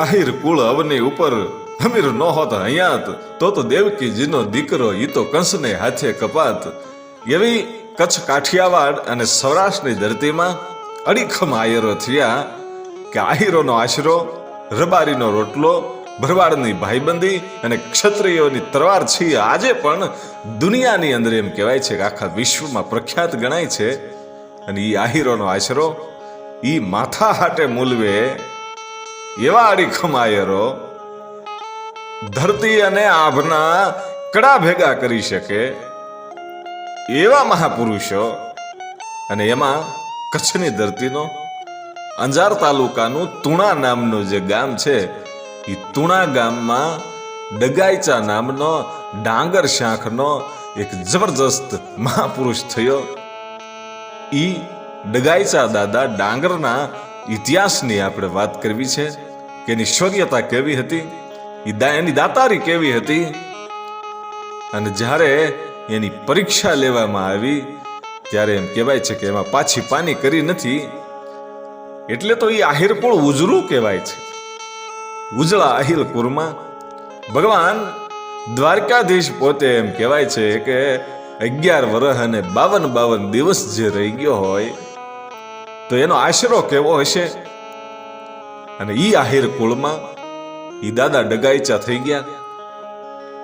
આહિર કુળ અવની ઉપર અમીર ન હોત હયાત, તો તો દેવકીજીનો દીકરો ઈ તો કંસને હાથે કપાત. એવી કચ્છ કાઠિયાવાડ અને સૌરાષ્ટ્રની ધરતીમાં અડીખમ આયરો થયા કે આહિરોનો આશરો, રબારીનો રોટલો, ભરવાડની ભાઈબંધી અને ક્ષત્રિયોની તરવાર છે આજે પણ દુનિયાની અંદર એમ કહેવાય છે કે આખા વિશ્વમાં પ્રખ્યાત ગણાય છે. અને ઈ આહિરોનો આશરો એ માથા હાટે મૂલવે એવા અડીખમ આયરો ધરતી અને આભના કડા ભેગા કરી શકે એવા મહાપુરુષો. અને એમાં કચ્છની ધરતીનો અંજાર તાલુકાનું તુણા નામનું જે ગામ છે એ તુણા ગામમાં ડગાઈચા નામનો ડાંગર શાખનો એક જબરજસ્ત મહાપુરુષ થયો. ઈ ડગાઈચા દાદા ડાંગરના ઇતિહાસની આપણે વાત કરવી છે. કે એની શૌર્યતા કેવી હતી? એની દાતારી કેવી હતી? અને જ્યારે એની પરીક્ષા લેવામાં આવી, ત્યારે એમ કહેવાય છે કે એમાં પાછી પાની કરી નથી. એટલે તો એ આહિરકુળ ઉજળું કહેવાય છે. ઉજળા આહિર કુળમાં ભગવાન દ્વારકાધીશ પોતે એમ કહેવાય છે કે અગિયાર વર્ષ અને બાવન બાવન દિવસ જે રહી ગયો હોય, તો એનો આશરો કેવો હશે? અને ઈ આહિર કુળમાં ઈ દાદા ડગાઈચા થઈ ગયા.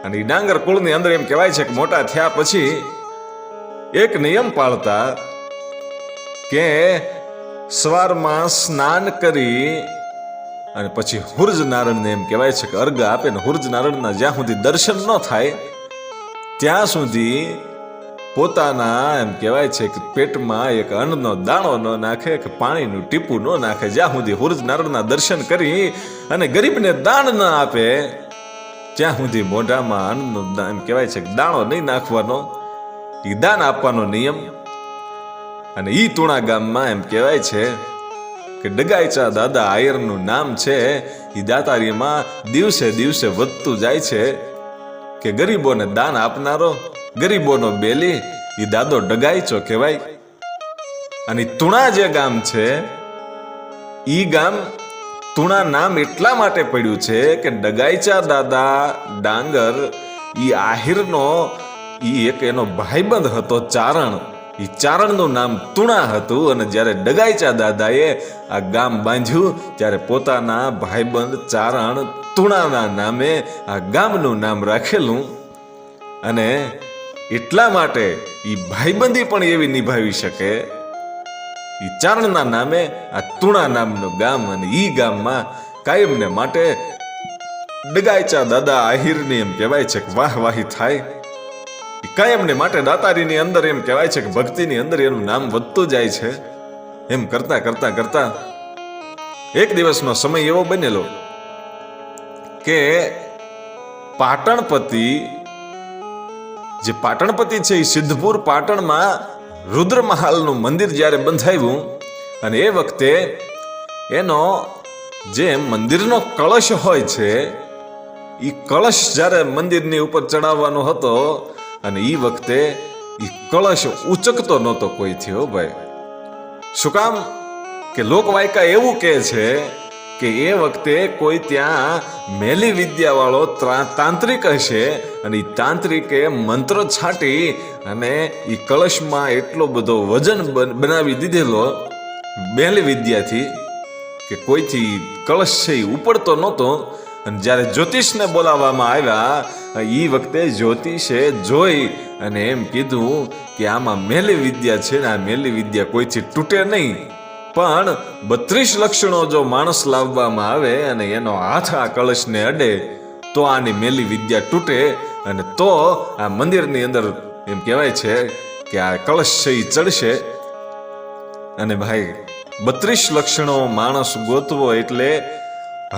અને ઈ ડાંગર કુળની અંદર એમ કહેવાય છે કે મોટા થયા પછી એક નિયમ પાળતા કે સવારમાં સ્નાન કરી અને પછી હુર્જ નારાયણને એમ કહેવાય છે કે અર્ઘ આપે ને હુર્જ નારાયણના જ્યાં સુધી દર્શન ન થાય, ત્યાં સુધી પોતાના, એમ કહેવાય છે કે પેટમાં એક અન્નનો દાણો ન નાખે, કે પાણીનું ટીપું ન નાખે, જ્યાં સુધી હુરજ નારાયણના દર્શન કરી અને ગરીબને દાન ન આપે, ત્યાં સુધી મોઢામાં અન્નનો એમ કહેવાય છે કે દાણો નહીં નાખવાનો. એ દાન આપવાનો નિયમ. અને ઈ તુણા ગામમાં એમ કહેવાય છે કે ડગાઈચા દાદા આયરનું નામ છે એ દાતારીમાં દિવસે દિવસે વધતું જાય છે કે ગરીબોને દાન આપનારો ગરીબોનો બેલી એ દાદો ડગાઈચો કહેવાય. અને તુણા જે ગામ છે, ઈ ગામ તુણા નામ એટલા માટે પડ્યું છે કે ડગાઈચા દાદા ડાંગર ઈ આહિરનો ઈ એક એનો ભાઈબંધ હતો ચારણ. ઈ ચારણનું નામ તુણા હતું અને જ્યારે ડગાઈચા દાદાએ આ ગામ બાંધ્યું, ત્યારે પોતાના ભાઈબંધ ચારણ તુણાના નામે આ ગામનું નામ રાખેલું. અને એટલા માટે એ ભાઈબંધી પણ એવી નિભાવી શકે? એ ચારણના નામે આ તુણા નામનું ગામ અને ઈ ગામમાં કાયમને માટે ડગાયચા દાદા આહિરની એમ કહેવાય છે કે વાહવાહી થાય. કાયમને માટે દાતારીની અંદર એમ કહેવાય છે કે ભક્તિની અંદર એનું નામ વધતું જાય છે. એમ કરતા કરતા કરતા એક દિવસનો સમય એવો બનેલો કે પાટણપતિ જે પાટણપતિ છે એ સિદ્ધપુર પાટણમાં રુદ્રમહાલનું મંદિર જ્યારે બંધાવ્યું અને એ વખતે એનો જે મંદિરનો કળશ હોય છે, એ કળશ જ્યારે મંદિરની ઉપર ચડાવવાનો હતો, અને એ વખતે એ કળશ ઉચકતો નહોતો કોઈ થયો ભાઈ. શું કામ? કે લોકવાયકા એવું કહે છે કે એ વખતે કોઈ ત્યાં મેલી વિદ્યા વાળો તાંત્રિક હશે અને એ તાંત્રિકે મંત્ર છાંટી અને એ કળશમાં એટલો બધો વજન બન- બનાવી દીધેલો મેલી વિદ્યાથી કે કોઈથી કળશ છે એ ઉપડતો નહોતો. અને જ્યારે જ્યોતિષને બોલાવવામાં આવ્યા એ વખતે જ્યોતિષે જોઈ અને એમ કીધું કે આમાં મેલી વિદ્યા છે ને આ મેલી વિદ્યા કોઈથી તૂટે નહીં. પણ બત્રીસ લક્ષણો જો માણસ લાવવામાં આવે અને એનો હાથ આ કળશને અડે, તો આની મેલી વિદ્યા તૂટે અને તો આ મંદિરની અંદર એમ કહેવાય છે કે આ કળશ છે એ ચડશે. અને ભાઈ, બત્રીસ લક્ષણો માણસ ગોતવો એટલે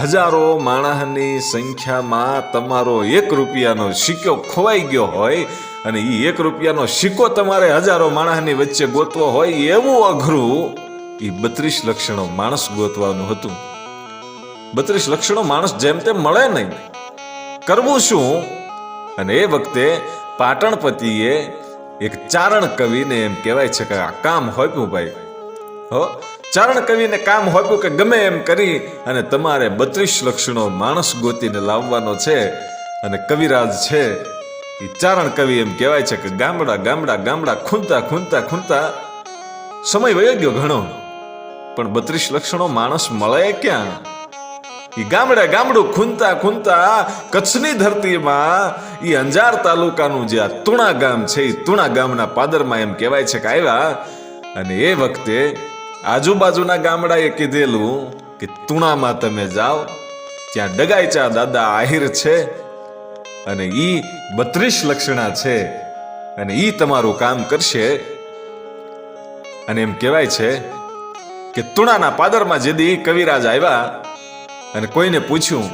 હજારો માણસની સંખ્યામાં તમારો એક રૂપિયાનો સિક્કો ખોવાઈ ગયો હોય અને એ એક રૂપિયાનો સિક્કો તમારે હજારો માણસની વચ્ચે ગોતવો હોય એવું અઘરું એ બત્રીસ લક્ષણો માણસ ગોતવાનું હતું. બત્રીસ લક્ષણો માણસ જેમ તેમ મળે નહીં. કરવું શું? અને એ વખતે પાટણપતિએ એક ચારણ કવિને એમ કહેવાય છે કે આ કામ હોપ્યું ભાઈ. હો, ચારણ કવિને કામ હોપ્યું કે ગમે એમ કરી અને તમારે બત્રીસ લક્ષણો માણસ ગોતીને લાવવાનો છે અને કવિરાજ છે, એ ચારણ કવિ એમ કહેવાય છે કે ગામડા ગામડા ગામડા ખૂંદતા ખૂંદતા ખૂંદતા સમય વયો ગયો ઘણો. પણ બત્રીસ લક્ષણો માણસ મળે ક્યાં? એ ગામડે ગામડું ખૂનતા ખૂનતા કચ્છની ધરતીમાં એ અંજાર તાલુકાનું જે આ તુણા ગામ છે એ તુણા ગામના પાદરમાં એમ કહેવાય છે કે આવ્યા. અને એ વખતે આજુબાજુના ગામડાએ કીધેલું કે તુણામાં તમે જાઓ, ત્યાં ડગાઈચા દાદા આહિર છે અને ઈ બત્રીસ લક્ષણા છે અને ઈ તમારું કામ કરશે. અને એમ કહેવાય છે કે તુણાના પાદરમાં જેદી કવિરાજ આવ્યા અને કોઈને પૂછ્યું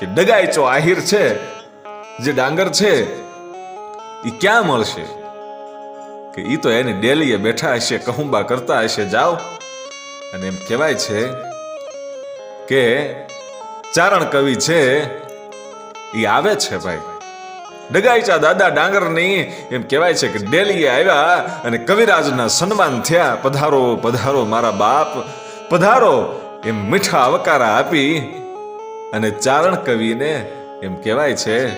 કે ડગાઈચો આહિર છે, જે ડાંગર છે એ ક્યાં મળશે? કે એ તો એની ડેલીએ બેઠા હશે, કહુંબા કરતા હશે, જાઓ. અને એમ કહેવાય છે કે ચારણ કવિ છે એ આવે છે ભાઈ. ડગાઈચા દાદા ડાંગરની, એમ કહેવાય છે કે ડેલીએ આવ્યા અને કવિરાજના સન્માન થયા. પધારો પધારો મારા બાપ, પધારો, એમ મીઠા આવકારા આપી. અને ચારણ કવિને એમ કહેવાય છે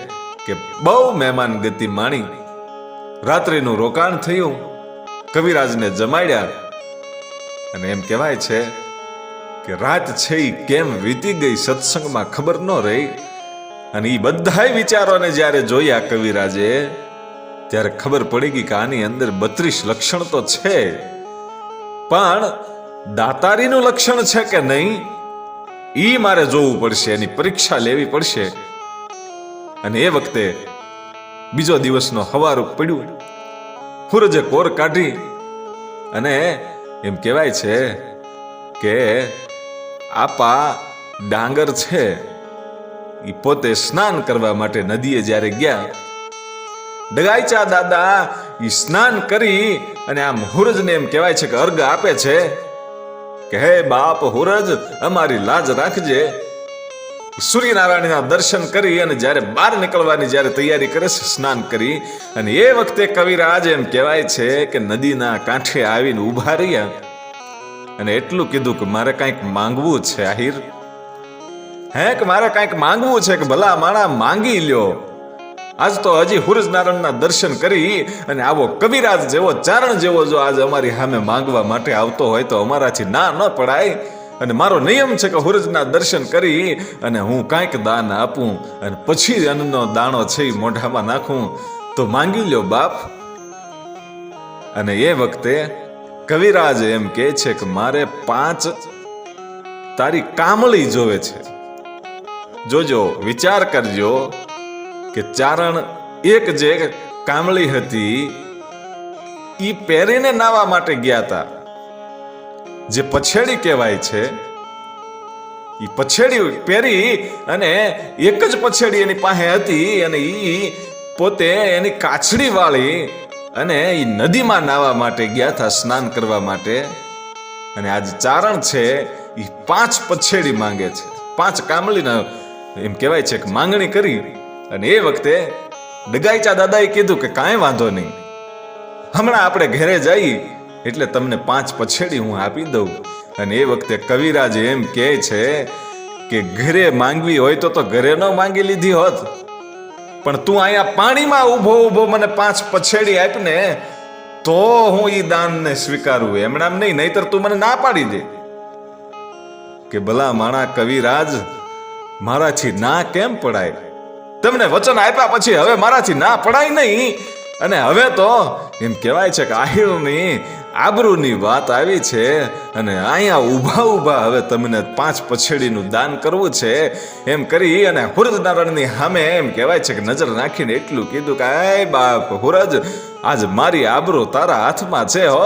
કે બહુ મહેમાન ગતિ માણી. રાત્રિનું રોકાણ થયું, કવિરાજને જમાડ્યા. અને એમ કહેવાય છે કે રાત છે કેમ વીતી ગઈ સત્સંગમાં ખબર ન રહી. અને એ બધાય વિચારોને જ્યારે જોયા કવિરાજે, ત્યારે ખબર પડી ગઈ કે આની અંદર બત્રીસ લક્ષણ તો છે. પણ દાતારીનું લક્ષણ છે કે નહીં, ઈ મારે જોવું પડશે, એની પરીક્ષા લેવી પડશે. અને એ વખતે બીજો દિવસનો હવારું પડ્યું. સૂરજે કોર કાઢી અને એમ કહેવાય છે કે, આપા ડાંગર છે. પોતે સ્નાન કરવા માટે નદીએ જ્યારે ગયા ડગાઈચા દાદા એ સ્નાન કરી અને આમ હુરજને એમ કહેવાય છે કે અર્ગ આપે છે, કે હે બાપ હુરજ, અમારી લાજ રાખજે. સૂર્યનારાયણના દર્શન કરી અને જ્યારે બહાર નીકળવાની જ્યારે તૈયારી કરે છે, સ્નાન કરી અને એ વખતે કવિરાજ એમ કહેવાય છે કે નદીના કાંઠે આવીને ઊભા રહ્યા. અને એટલું કીધું કે મારે કાંઈક માંગવું છે, આહિર. હે કે મારે કાંઈક માંગવું છે કે ભલા માણા માંગી લ્યો? આજ તો હજી હુરજનારાયણના દર્શન કરી અને આવો કવિરાજ જેવો, ચારણ જેવો જો આજ અમારી સામે માંગવા માટે આવતો હોય તો અમારાથી ના ન પડાય. અને મારો નિયમ છે કે હુરજના દર્શન કરી અને હું કાંઈક દાન આપું અને પછી અન્નનો દાણો છે એ મોઢામાં નાખું. તો માંગી લ્યો બાપ. અને એ વખતે કવિરાજ એમ કહે છે કે મારે પાંચ તારી કામળી જોવે છે. જોજો, વિચાર કરજો કે ચારણ એક જે કામળી હતી, ઈ પહેરીને નાવા માટે ગયા હતા જે પછેડી કહેવાય છે, ઈ પછેડી પહેરી અને એક જ પછેડી એની પાસે હતી અને ઈ પોતે એની કાછડી વાળી અને ઈ નદીમાં નાવા માટે ગયા હતા સ્નાન કરવા માટે. અને આજ ચારણ છે, ઈ પાંચ પછેડી માંગે છે. પાંચ કામળીના એમ કહેવાય છે કે માંગણી કરી અને એ વખતે ડગાઈચા દાદાએ કીધું કે કાંઈ વાંધો નહીં. હમણાં આપણે ઘરે જઈ એટલે તમને પાંચ પછેડી હું આપી દઉં. અને એ વખતે કવિરાજ એમ કહે છે કે ઘરે માંગવી હોય તો તો ઘરે ન માંગી લીધી હોત. પણ તું અહીંયા પાણીમાં ઊભો ઊભો મને પાંચ પછેડી આપને તો હું એ દાનને સ્વીકારું એમણામ નહીં, નહીતર તું મને ના પાડી દે. કે ભલા માણા કવિરાજ મારાથી ના કેમ પડાય? તમને વચન આપ્યા પછી હવે મારાથી ના પડાય નહીં? અને હવે તો એમ કહેવાય છે કે આહીરની આબરૂની વાત આવી છે અને અહીંયા ઊભા ઊભા હવે તમને પાંચ પછેડીનું દાન કરવું છે એમ કરી અને હુરજનારાયણની સામે એમ કહેવાય છે કે નજર નાખીને એટલું કીધું કે, આય બાપ હુરજ, આજ મારી આબરૂ તારા હાથમાં છે હો.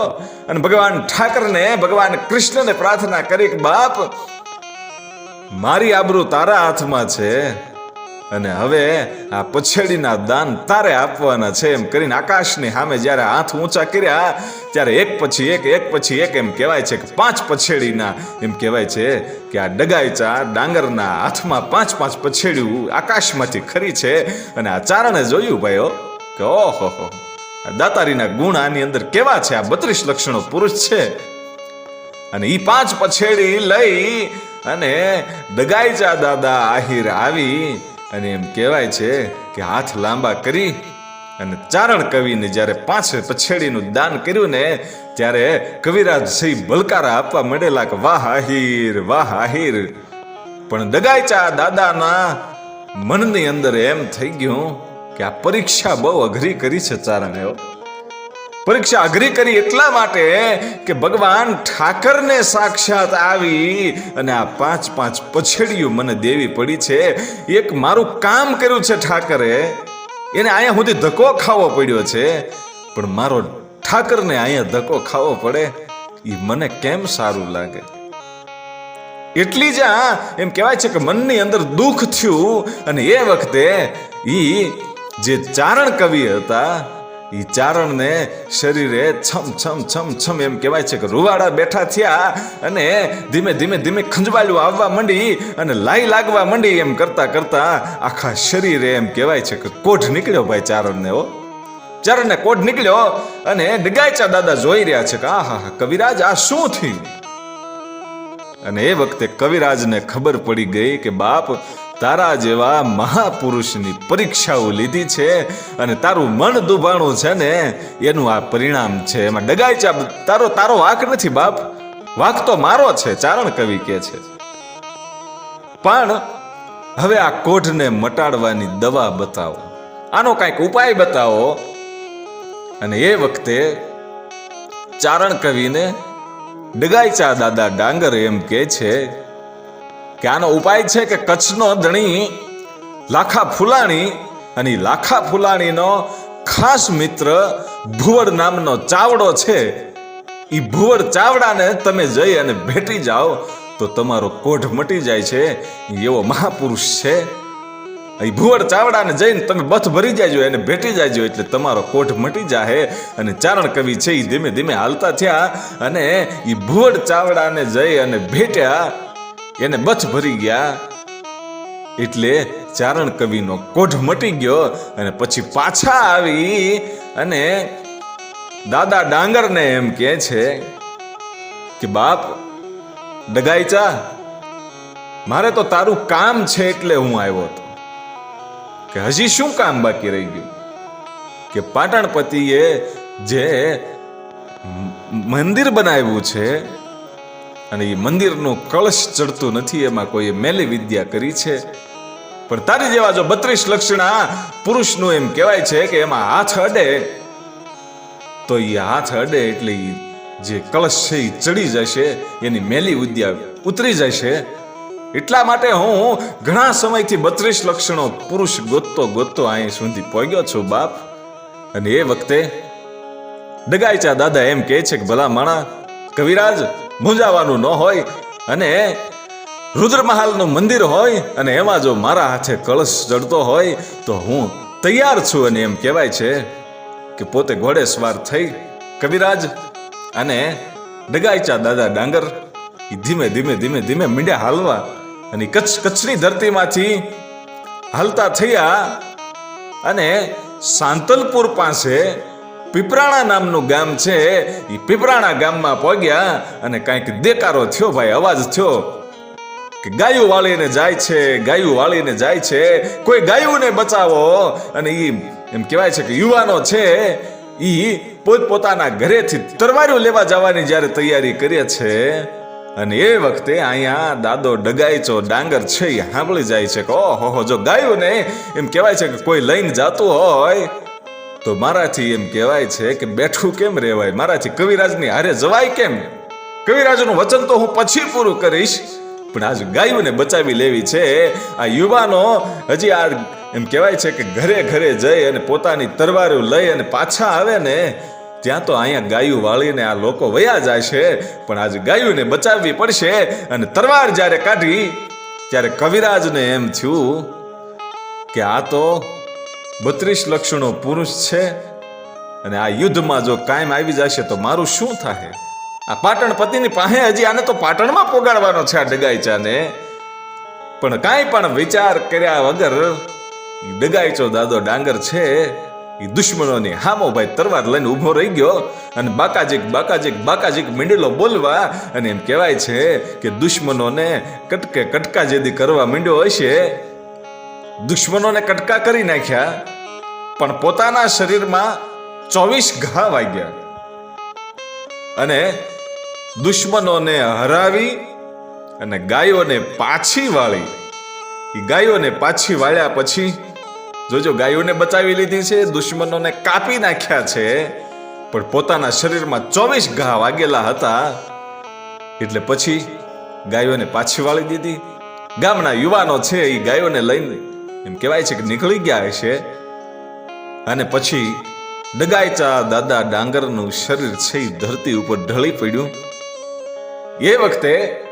અને ભગવાન ઠાકરને, ભગવાન કૃષ્ણને પ્રાર્થના કરી બાપ મારી આબરૂ તારા હાથમાં છે. અને હવે આ પછેડીના દાન તારે આપવાના છે એમ કરીને આકાશની સામે જ્યારે હાથ ઊંચા કર્યા, ત્યારે એક પછી એક એક પછી એક એમ કહેવાય છે કે પાંચ પછેડીના, એમ કહેવાય છે કે આ ડગાયચા ડાંગરના હાથમાં પાંચ પાંચ પછેડિયું આકાશમાંથી ખરી છે. અને આ ચારણે જોયું ભાઈઓ કે ઓહો આ દાતારીના ગુણ આની અંદર કેવા છે? આ બત્રીસ લક્ષણો પુરુષ છે. અને એ પાંચ પછેડી લઈ અને દગાઈચા દાદા, આહિર આવી અને એમ કહેવાય છે કે હાથ લાંબા કરી અને ચારણ કવિને જ્યારે પાંચ પછેડીનું દાન કર્યું ને, ત્યારે કવિરાજ સિંહ બલકારા આપવા માંડેલા કે, વાહ આહિર વાહ આહિર પણ દગાઈચા દાદાના મનની અંદર એમ થઈ ગયું કે આ પરીક્ષા બહુ અઘરી કરી છે ચારણ હો. પરીક્ષા અઘરી કરી એટલા માટે કે ભગવાન ઠાકરને સાક્ષાત આવી અને આ પાંચ પાંચ પછેડીઓ મને દેવી પડી છે. એક મારું કામ કર્યું છે ઠાકરે. એને અહીંયા સુધી ધક્કો ખાવો પડ્યો છે. પણ મારો ઠાકરને અહીંયા ધક્કો ખાવો પડે એ મને કેમ સારું લાગે? એટલી જ આ એમ કહેવાય છે કે મનની અંદર દુઃખ થયું અને એ વખતે ઈ જે ચારણ કવિ હતા ઈ ચારણને શરીરે છમ છમ છમ છમ એમ કહેવાય છે કે રૂવાડા બેઠા થયા અને ધીમે ધીમે ધીમે ખંજવાળું આવવા માંડી અને લાઈ લાગવા માંડી એમ કરતા કરતા આખા શરીરે એમ કહેવાય છે કે કોઢ નીકળ્યો ભાઈ ચારણને હો. ચારણને કોઢ નીકળ્યો અને ડગાયચા દાદા જોઈ રહ્યા છે કે આ હા કવિરાજ, આ શું થયું? અને એ વખતે કવિરાજને ખબર પડી ગઈ કે બાપ તારા જેવા મહાપુરુષની પરીક્ષાઓ લીધી છે અને તારું મન દુભાણું છે ને, એનું આ પરિણામ છે. એમાં ડગાઈચા તારો તારો વાક નથી બાપ. વાક તો મારો છે, ચારણ કવિ કે છે. પણ હવે આ કોઢને મટાડવાની દવા બતાવો. આનો કાંઈક ઉપાય બતાવો. અને એ વખતે ચારણ કવિને ડગાઈચા દાદા, ડાંગર એમ કે છે કે આનો ઉપાય છે કે કચ્છનો ધણી લાખા ફુલાણી અને લાખા ફુલાણીનો ખાસ મિત્ર ભુવડ નામનો ચાવડો છે. એ ભુવડ ચાવડાને તમે જઈ અને ભેટી જાઓ તો તમારો કોઢ મટી જાય છે. એવો મહાપુરુષ છે. એ ભુવડ ચાવડાને જઈને તમે બથ ભરી જાજો, એને ભેટી જાજો એટલે તમારો કોઠ મટી જાહે. અને ચારણ કવિ છે એ ધીમે ધીમે હાલતા થયા અને એ ભુવડ ચાવડાને જઈ અને ભેટ્યા. એને બચ ભરી ગયા. એટલે ચારણ કવિનો કોઢ મટી ગયો અને પછી પાછા આવી અને દાદા ડાંગરને એમ કહે છે કે, બાપ ડગાઈચા મારે તો તારું કામ છે એટલે હું આવ્યો હતો. કે હજી શું કામ બાકી રહી ગયું? કે પાટણપતિએ જે મંદિર બનાવ્યું છે અને એ મંદિરનું કળશ ચડતું નથી, એમાં કોઈએ મેલી વિદ્યા કરી છે. પણ તારી જેવા જો બત્રીસ લક્ષણા પુરુષનું એમ કહેવાય છે કે એમાં હાથ અડે, તો એ હાથ અડે એટલે જે કળશ છે એ ચડી જશે, એની મેલી વિદ્યા ઉતરી જશે. એટલા માટે હું ઘણા સમયથી બત્રીસ લક્ષણો પુરુષ ગોતતો ગોતતો અહીં સુધી પહોંચ્યો છું, બાપ. અને એ વખતે ડગાઈચા દાદા એમ કહે છે કે, ભલા માણા, કવિરાજ મૂંઝાવાનું ન હોય અને રુદ્રમહાલનું મંદિર હોય અને એમાં જો મારા હાથે કળશ ચડતો હોય તો હું તૈયાર છું અને એમ કહેવાય છે કે પોતે ઘોડે સવાર થઈ કવિરાજ અને ડગાઈચા દાદા ડાંગર એ ધીમે ધીમે ધીમે ધીમે મીંડ્યા હાલવા અને કચ્છ કચ્છની ધરતીમાંથી હાલતા થયા અને સાંતલપુર પાસે પીપરાણા નામનું ગામ છે. એ પીપરાણા ગામમાં પહોંચ્યા અને કાંઈક દેકારો થયો ભાઈ, અવાજ થયો કે ગાયું વાળીને જાય છે, ગાયું વાળીને જાય છે. કોઈ ગાયુંને બચાવો. અને એ એમ કહેવાય છે કે યુવાનો છે, ઈ પોતપોતાના ઘરેથી તરવારીઓ લેવા જવાની જ્યારે તૈયારી કરે છે અને એ વખતે અહીંયા દાદો ડગાઈચો ડાંગર છે એ સાંભળી જાય છે કે ઓહો જો ગાયું ને એમ કહેવાય છે કે કોઈ લઈને જાતું હોય તો મારાથી એમ કહેવાય છે કે બેઠું કેમ રહેવાય? મારાથી કવિરાજની હારે જવાય કેમ? કવિરાજનું વચન તો હું પછી પૂરું કરીશ. પણ આજ ગાયોને બચાવી લેવી છે. આ યુવાનો હજી આ એમ કહેવાય છે કે ઘરે ઘરે જઈ અને પોતાની તરવારું લઈ અને પાછા આવે ને, ત્યાં તો અહીંયા ગાયું વાળીને આ લોકો વયા જાય છે. પણ આજ ગાયુંને બચાવવી પડશે અને તરવાર જ્યારે કાઢી, ત્યારે કવિરાજને એમ થયું કે આ તો બત્રીસ લક્ષણો પુરુષ છે અને આ યુદ્ધમાં જો કાયમ આવી જશે તો મારું શું થાય આ પાટણ પતિની પાસે હજી આને તો પાટણમાં પોગાડવાનો છે આ ડગાઈચાને પણ કાંઈ પણ વિચાર કર્યા વગર ડગાઈચો દાદો ડાંગર છે. એ દુશ્મનોની હામો ભાઈ તરવાર લઈને ઊભો રહી ગયો અને બાકાજીક બાકાજીક બાકાજીક મીંડેલો બોલવા અને એમ કહેવાય છે કે દુશ્મનોને કટકે કટકા જેદી કરવા માંડ્યો હશે. દુશ્મનોને કટકા કરી નાખ્યા, પણ પોતાના શરીરમાં ચોવીસ ઘા વાગ્યા. અને દુશ્મનોને હરાવી અને ગાયોને પાછી વાળી. એ ગાયોને પાછી વાળ્યા પછી, જોજો, ગાયોને બચાવી લીધી છે, દુશ્મનોને કાપી નાખ્યા છે, પણ પોતાના શરીરમાં ચોવીસ ઘા વાગેલા હતા. એટલે પછી ગાયોને પાછી વાળી દીધી. ગામના યુવાનો છે એ ગાયોને લઈને એમ કહેવાય છે કે નીકળી ગયા હશે. અને પછી ડગાયચા દાદા ડાંગરનું શરીર છે ધરતી ઉપર ઢળી પડ્યું. એ વખતે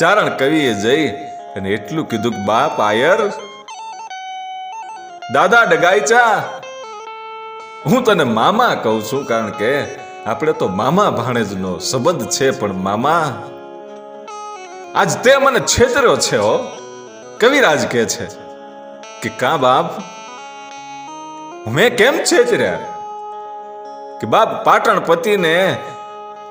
ચારણ કવિએ જઈ અને એટલું કીધું કે, બાપ, આયર. દાદા ડગાયચા હું તને મામા કહું છું, કારણ કે આપણે તો મામા ભાણેજનો સંબંધ છે, પણ મામા, આજ તે મને છેતર્યો છે હો. કવિરાજ કહે છે કે કા બાપ? મેં કેમ છેતર્યા કે બાપ પાટણ પતિને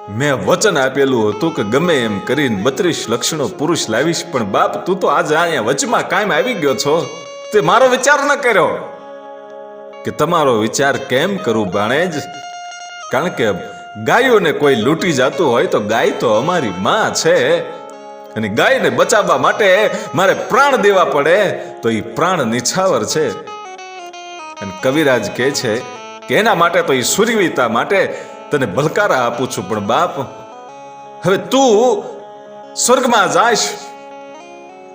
મેં વચન આપેલું હતું કે ગમે એમ કરીને બત્રીસ લક્ષણો પુરુષ લાવીશ, પણ બાપ, તું તો આજે અહીંયા વચમાં કાયમ આવી ગયો છો. તે મારો વિચાર ન કર્યો. કે તમારો વિચાર કેમ કરું ભાણેજ કારણ કે ગાયોને કોઈ લૂંટી જતું હોય તો ગાય તો અમારી માં છે. અને ગાયને બચાવવા માટે મારે પ્રાણ દેવા પડે, તો એ પ્રાણ નિછાવર છે. અને કવિરાજ કહે છે કે એના માટે તો એ સૂર્યવિતા માટે તને ભલકારા આપું છું, પણ બાપ, હવે તું સ્વર્ગમાં જાશ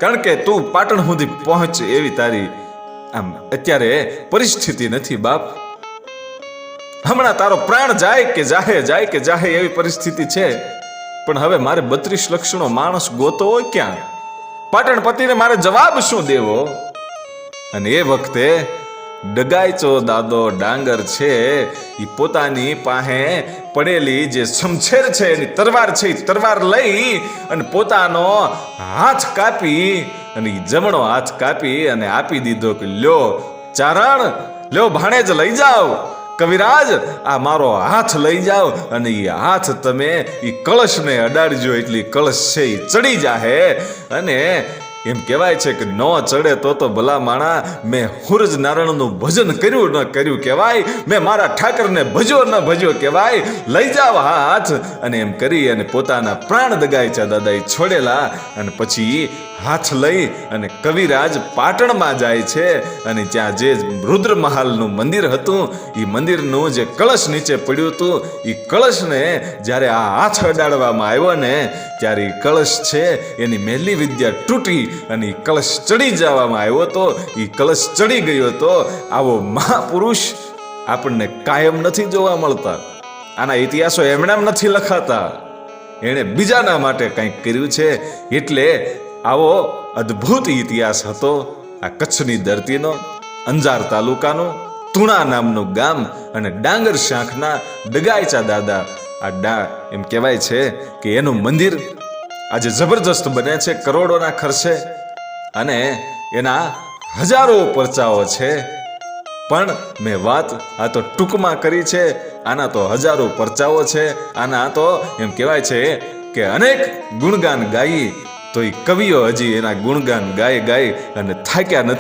કારણ કે તું પાટણ સુધી પહોંચ એવી તારી આમ અત્યારે પરિસ્થિતિ નથી, બાપ. હમણાં તારો પ્રાણ જાય કે જાહે, જાય કે જાહે એવી પરિસ્થિતિ છે. પણ હવે મારે બત્રીસ લક્ષણો માણસ ગોતો હોય ક્યાં? પાટણ પતિને મારે જવાબ શું દેવો? અને એ વખતે ડગાયચો દાદો ડાંગર છે એ પોતાની પાસે પડેલી જે સમછેર છે, એની તરવાર છે એ તરવાર લઈ અને પોતાનો હાથ કાપી અને જમણો હાથ કાપી અને આપી દીધો કે લ્યો ચારણ, લ્યો ભાણેજ લઈ જાઓ. કવિરાજ, આ મારો હાથ લઈ જાઓ અને એ હાથ તમે એ કળશને અડાડજો, એટલી કળશ છે એ ચડી જાહે. અને એમ કહેવાય છે કે ન ચડે તો તો ભલા માણા, મેં હુરજ નારાયણનું ભજન કર્યું ન કર્યું કહેવાય, મેં મારા ઠાકરને ભજ્યો ન ભજ્યો કહેવાય, લઈ જાવ હાથ. અને એમ કરી અને પોતાના પ્રાણ દગાય ચા દાદાએ છોડેલા અને પછી હાથ લઈ અને કવિરાજ પાટણમાં જાય છે. અને ત્યાં જે રુદ્ર મહાલનું મંદિર હતું એ મંદિરનું જે કળશ નીચે પડ્યું હતું એ કળશને જ્યારે આ હાથ અડાડવામાં આવ્યો ને, ત્યારે એ કળશ છે, એની મહેલી વિદ્યા તૂટી અને એ કળશ ચડી જવામાં આવ્યો હતો. એ કલશ ચડી ગયો હતો. આવો મહાપુરુષ આપણને કાયમ નથી જોવા મળતા. આના ઇતિહાસો એમણામ નથી લખાતા. એણે બીજાના માટે કંઈક કર્યું છે. એટલે આવો અદ્ભુત ઇતિહાસ હતો. આ કચ્છની ધરતીનો, અંજાર તાલુકાનો, તુણા નામનું ગામ અને ડાંગર શાંખના ડગાયચા દાદા. આ ડા, એમ કહેવાય છે કે એનું મંદિર આજે જબરજસ્ત બને છે, કરોડોના ખર્ચે અને એના હજારો પરચાઓ છે. પણ મેં વાત આ તો ટૂંકમાં કરી છે, આના તો હજારો પરચાઓ છે, આના તો એમ કહેવાય છે કે અનેક ગુણગાન ગાઈ તો એ કવિઓ હજી એના ગુણગાન ગાય ગાય અને થાક્યા નથી.